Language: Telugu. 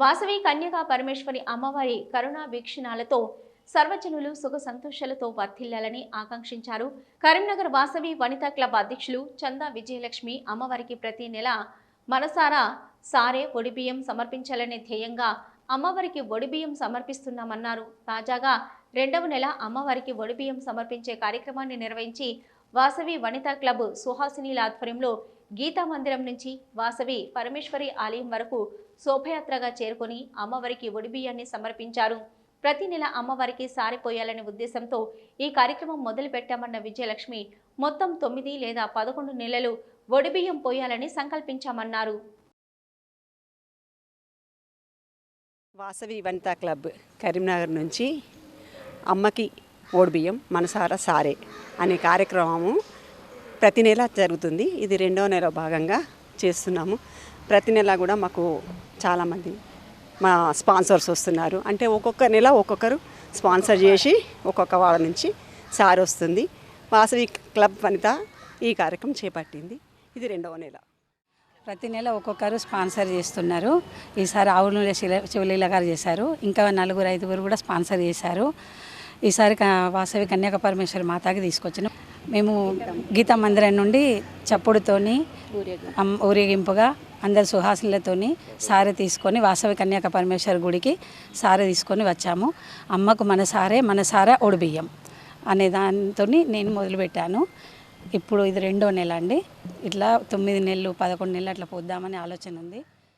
వాసవి కన్యకా పరమేశ్వరి అమ్మవారి కరుణా వీక్షణాలతో సర్వజనులు సుఖ సంతోషాలతో వర్ధిల్లాలని ఆకాంక్షించారు. కరీంనగర్ వాసవి వనితా క్లబ్ అధ్యక్షులు చందా విజయలక్ష్మి అమ్మవారికి ప్రతి నెల మనసారా సారే ఒడిబియ్యం సమర్పించాలనే ధ్యేయంగా అమ్మవారికి ఒడిబియ్యం సమర్పిస్తున్నామన్నారు. తాజాగా రెండవ నెల అమ్మవారికి ఒడిబియ్యం సమర్పించే కార్యక్రమాన్ని నిర్వహించి వాసవి వనితా క్లబ్ సుహాసినీల ఆధ్వర్యంలో గీతా మందిరం నుంచి వాసవి పరమేశ్వరి ఆలయం వరకు శోభయాత్రగా చేరుకొని అమ్మవారికి ఒడిబియ్యాన్ని సమర్పించారు. ప్రతి నెల అమ్మవారికి సారిపోయాలనే ఉద్దేశంతో ఈ కార్యక్రమం మొదలు పెట్టామన్న విజయలక్ష్మి మొత్తం తొమ్మిది లేదా పదకొండు నెలలు ఒడిబియ్యం పోయాలని సంకల్పించామన్నారు. వాసవి వనితా క్లబ్ కరీంనగర్ నుంచి అమ్మకి ఓడిబియ్యం మనసారా సారే అనే కార్యక్రమము ప్రతి నెల జరుగుతుంది. ఇది రెండో నెల భాగంగా చేస్తున్నాము. ప్రతి నెల కూడా మాకు చాలామంది మా స్పాన్సర్స్ వస్తున్నారు. అంటే ఒక్కొక్క నెల ఒక్కొక్కరు స్పాన్సర్ చేసి ఒక్కొక్క వాళ్ళ నుంచి సార్ వస్తుంది. వాసవి క్లబ్ వనిత ఈ కార్యక్రమం చేపట్టింది. ఇది రెండవ నెల. ప్రతి నెల ఒక్కొక్కరు స్పాన్సర్ చేస్తున్నారు. ఈసారి ఆవుల శివలీల గారు చేశారు. ఇంకా నలుగురు ఐదుగురు కూడా స్పాన్సర్ చేశారు. ఈసారి వాసవి కన్యాక పరమేశ్వరి మాతాకి తీసుకొచ్చినాం. మేము గీతా మందిరం నుండి చప్పుడుతోని ఊరేగింపుగా అందరు సుహాసులతోని సారె తీసుకొని వాసవి కన్యాక పరమేశ్వర గుడికి సారె తీసుకొని వచ్చాము. అమ్మకు మన సారే మన సారా ఒడిబియ్యం అనే దాంతో నేను మొదలుపెట్టాను. ఇప్పుడు ఇది రెండో నెల అండి. ఇట్లా తొమ్మిది నెలలు పదకొండు నెలలు అట్లా పోద్దామని ఆలోచన ఉంది.